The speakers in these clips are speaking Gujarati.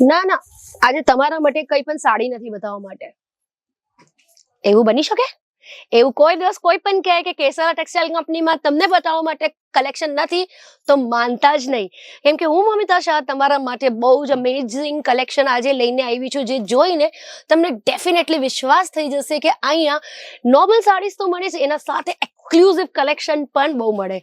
ના ના. આજે તમારા માટે કઈ પણ સાડી નથી બતાવવા માટે. એવું બની શકે? એવું કોઈ દિવસ કોઈ પણ કહે કે કેસરા ટેક્સટાઇલ કંપનીમાં તમને બતાવવા માટે કલેક્શન નથી, તો માનતા જ નહીં. કેમ કે હું મમિતા શાહ તમારા માટે બહુ જ અમેઝિંગ કલેક્શન આજે લઈને આવી છું, જે જોઈને તમને ડેફિનેટલી વિશ્વાસ થઈ જશે કે અહીંયા નોર્મલ સાડીઝ તો મળે છે, એના સાથે એક્સક્લુઝિવ કલેક્શન પણ બહુ મળે.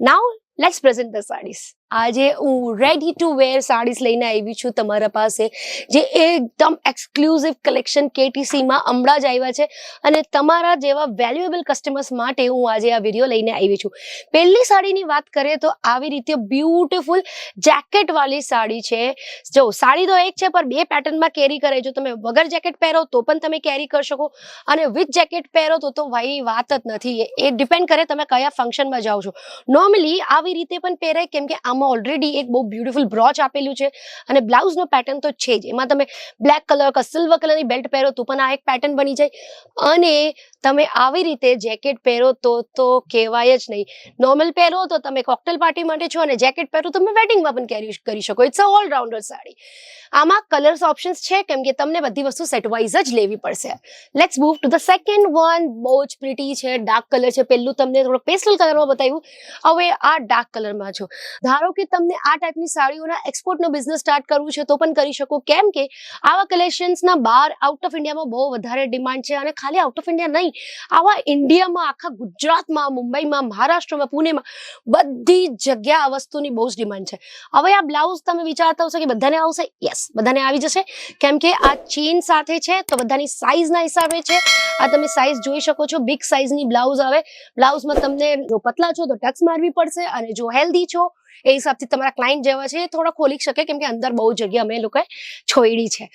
Now let's present the saris. આજે હું રેડી ટુ વેર સાડીઝ લઈને આવી છું તમારા પાસે, જે એકદમ એક્સક્લુઝિવ કલેક્શન કેટીસીમાં હમણાં જ આવ્યા છે અને તમારા જેવા વેલ્યુએબલ કસ્ટમર્સ માટે હું આજે આ વીડિયો લઈને આવી છું. પહેલી સાડીની વાત કરીએ તો આવી રીતે બ્યુટીફુલ જેકેટવાળી સાડી છે. જો, સાડી તો એક છે, પણ બે પેટર્નમાં કેરી કરે. જો તમે વગર જેકેટ પહેરો તો પણ તમે કેરી કરી શકો અને વિથ જેકેટ પહેરો તો તો ભાઈ વાત જ નથી. એ- ડિપેન્ડ કરે તમે કયા ફંક્શનમાં જાઓ છો. નોર્મલી આવી રીતે પણ પહેરાય, કેમ કે ઓલરેડી એક બહુ બ્યુટીફુલ બ્રોચ આપેલું છે અને બ્લાઉઝનો પેટર્ન તો છે જ. એમાં તમે બ્લેક કલર કે સિલ્વર કલરની બેલ્ટ પહેરો તો પણ આ એક પેટર્ન બની જાય. અને તમે આવી રીતે જેકેટ પહેરો તો તો કહેવાય જ નહીં. નોર્મલ પહેરો તો તમે કોકટેલ પાર્ટી માટે છો અને જેકેટ પહેરો તમે વેડિંગમાં પણ કેરી, કરી શકો. It's a allrounder sari. આમાં કલર્સ ઓપ્શન્સ છે કેમ કે તમને બધી વસ્તુ સેટ વાઇઝ જ લેવી પડશે. Let's move to the second one બહુ જ પ્રિટી છે. ડાર્ક કલર છે. પહેલું તમને થોડો પેસ્ટલ કલરમાં બતાવ્યું. હવે આ ડાર્ક કલરમાં છો. ધારો કે તમને આ ટાઈપની સાડીઓના એક્સપોર્ટનો બિઝનેસ સ્ટાર્ટ કરવું છે, તો પણ કરી શકો. કેમ કે આવા કલેક્શન્સના બહાર આઉટ ઓફ ઇન્ડિયામાં બહુ વધારે ડિમાન્ડ છે અને ખાલી આઉટ ઓફ ઇન્ડિયા નહીં, આવા ઇન્ડિયામાં આખા ગુજરાતમાં, મુંબઈમાં, મહારાષ્ટ્રમાં, પુણેમાં બધી જગ્યા આ વસ્તુની બહુ જ ડિમાન્ડ છે. હવે આ બ્લાઉઝ તમે વિચારતા હશો કે બધાને આવશે? યસ બધાને આવી જશે. કેમ કે આ ચેન સાથે છે, તો બધાની સાઇઝના હિસાબે છે. આ તમે સાઇઝ જોઈ શકો છો બિગ સાઇઝની બ્લાઉઝ આવે. બ્લાઉઝમાં તમને જો પતલા છો, તો ટક્સ મારવી પડશે અને જો હેલ્ધી છો એ હિસાબથી તમારા ક્લાયન્ટ જેવા છે એ થોડા ખોલી શકે કેમ કે અંદર બહુ જગ્યા અમે લોકોએ છોડી છે.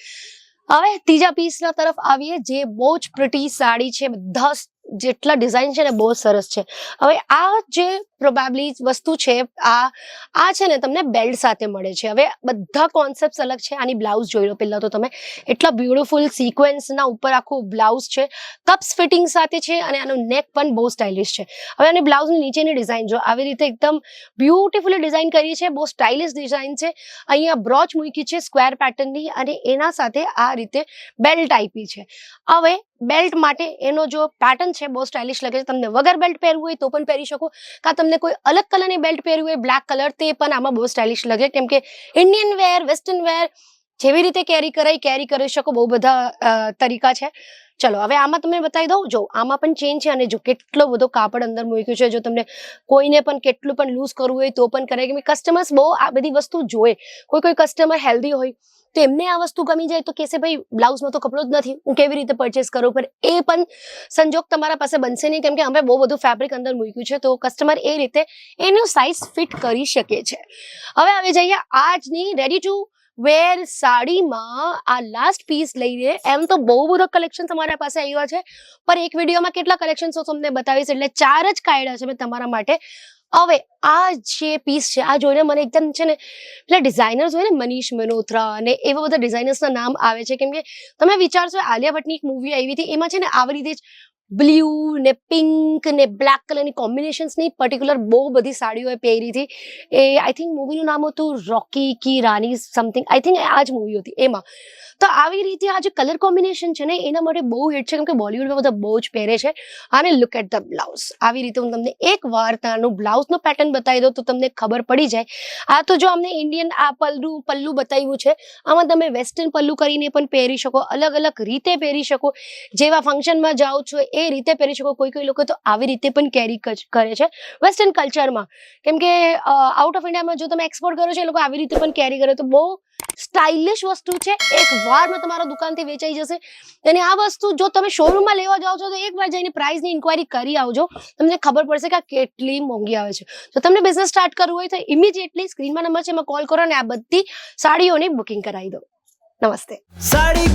હવે ત્રીજા પીસના તરફ આવીએ જે બહુ જ પ્રિટી સાડી છે, બધા જેટલા ડિઝાઇન છે ને બહુ સરસ છે. હવે આ જે પ્રોબેબલી વસ્તુ છે. આ આ છે ને તમને બેલ્ટ સાથે મળે છે. હવે બધા કોન્સેપ્ટ અલગ છે. આની બ્લાઉઝ જોઈ લો પહેલાં તો તમે. એટલા બ્યુટીફુલ સિક્વન્સના ઉપર આખું બ્લાઉઝ છે. કપ્સ ફિટિંગ સાથે છે અને આનું નેક પણ બહુ સ્ટાઇલિશ છે. હવે આની બ્લાઉઝની નીચેની ડિઝાઇન જો આવી રીતે એકદમ બ્યુટિફુલી ડિઝાઇન કરી છે બહુ સ્ટાઇલિશ ડિઝાઇન છે. અહીંયા બ્રોચ મૂકી છે સ્ક્વેર પેટર્નની અને એના સાથે આ રીતે બેલ્ટ આપી છે. હવે બેલ્ટ માટે એનો જો પેટર્ન છે, બહુ સ્ટાઇલિશ લાગે છે. તમને વગર બેલ્ટ પહેરવું હોય તો પણ પહેરી શકો. કાં તમને કોઈ અલગ કલરની બેલ્ટ પહેરવી હોય બ્લેક કલર તે પણ આમાં બહુ સ્ટાઇલિશ લાગે. કેમ કે ઇન્ડિયન વેર વેસ્ટર્ન વેર જેવી રીતે કેરી કરાય કેરી કરી શકો, બહુ બધા તરીકા છે. ચલો, હવે આમાં તમને બતાવી દઉં. જો, આમાં પણ ચેન છે અને જો કેટલો બધો કાપડ અંદર મૂક્યું છે, જો તમને કોઈને પણ કેટલું પણ લૂઝ કરવું હોય તો પણ કરે. કે કસ્ટમર્સ બહુ આ બધી વસ્તુ જોઈએ કોઈ કોઈ કસ્ટમર હેલ્ધી હોય, તો એમને આ વસ્તુ ગમી જાય તો કહેશે, ભાઈ બ્લાઉઝમાં તો કપડો જ નથી. હું કેવી રીતે પરચેસ કરું? પણ એ પણ સંજોગ તમારા પાસે બનશે નહીં. કેમ કે અમે બહુ બધું ફેબ્રિક અંદર મૂક્યું છે, તો કસ્ટમર એ રીતે એનું સાઇઝ ફિટ કરી શકે છે. હવે આવી જઈએ આજની રેડી ટુ વેર સાડીમાં આ લાસ્ટ પીસ લઈને, એમ તો બહુ બધો કલેક્શન તમારા પાસે આવ્યા છે, પણ એક વિડીયોમાં કેટલા કલેક્શન તમને બતાવીશ, એટલે ચાર જ કાઢ્યા છે મેં તમારા માટે. હવે, આ જે પીસ છે, આ જોઈને મને એકદમ છે ને પેલા ડિઝાઇનર્સ હોય ને, મનીષ મનોત્રા અને એવા બધા ડિઝાઇનર્સના નામ આવે છે. કેમ કે તમે વિચારશો, આલિયા ભટ્ટની એક મૂવી આવી હતી, એમાં છે ને, આવી રીતે જ બ્લુ ને પિંક ને બ્લેક કલરની કોમ્બિનેશન્સની પર્ટિક્યુલર બહુ બધી સાડીઓ એ પહેરી હતી. એ આઈ થિંક મૂવીનું નામ હતું રોકી કી રાની સમથિંગ આઈ થિંક આ જ મૂવી હતી એમાં. તો આવી રીતે આ જે કલર કોમ્બિનેશન છે ને, એના માટે બહુ હિટ છે. કેમ કે બોલિવૂડમાં બધા બહુ જ પહેરે છે. અને લુક એટ ધ બ્લાઉઝ આવી રીતે હું તમને એક વાર ત્યાંનું બ્લાઉઝનો પેટર્ન બતાવી દઉં તો તમને ખબર પડી જાય. આ તો જો અમને ઇન્ડિયન આ પલ્લુ પલ્લુ બતાવ્યું છે. આમાં તમે વેસ્ટર્ન પલ્લુ કરીને પણ પહેરી શકો. અલગ અલગ રીતે પહેરી શકો. જેવા ફંક્શનમાં જાઓ છો એ રીતે પહેરી શકો. કોઈ કોઈ લોકો તો આવી રીતે પણ કેરી કરે છે વેસ્ટર્ન કલ્ચરમાં કેમ કે આઉટ ઓફ ઇન્ડિયામાં જો તમે એક્સપોર્ટ કરો છો એ લોકો આવી રીતે પણ કેરી કરે. તો બહુ સ્ટાઇલિશ વસ્તુ છે. એક વારમાં તમારા દુકાનથી વેચાઈ જશે. અને આ વસ્તુ જો તમે શોરૂમમાં લેવા જાઓ છો તો એક વાર જઈને પ્રાઇસની ઇન્ક્વાયરી કરી આવજો. તમને ખબર પડશે કે આ કેટલી મોંઘી આવે છે. તો તમને બિઝનેસ સ્ટાર્ટ કરવું હોય તો ઇમિડિયેટલી સ્ક્રીનમાં નંબર છે એમાં કોલ કરો અને આ બધી સાડીઓની બુકિંગ કરાવી દો. નમસ્તે. साड़ी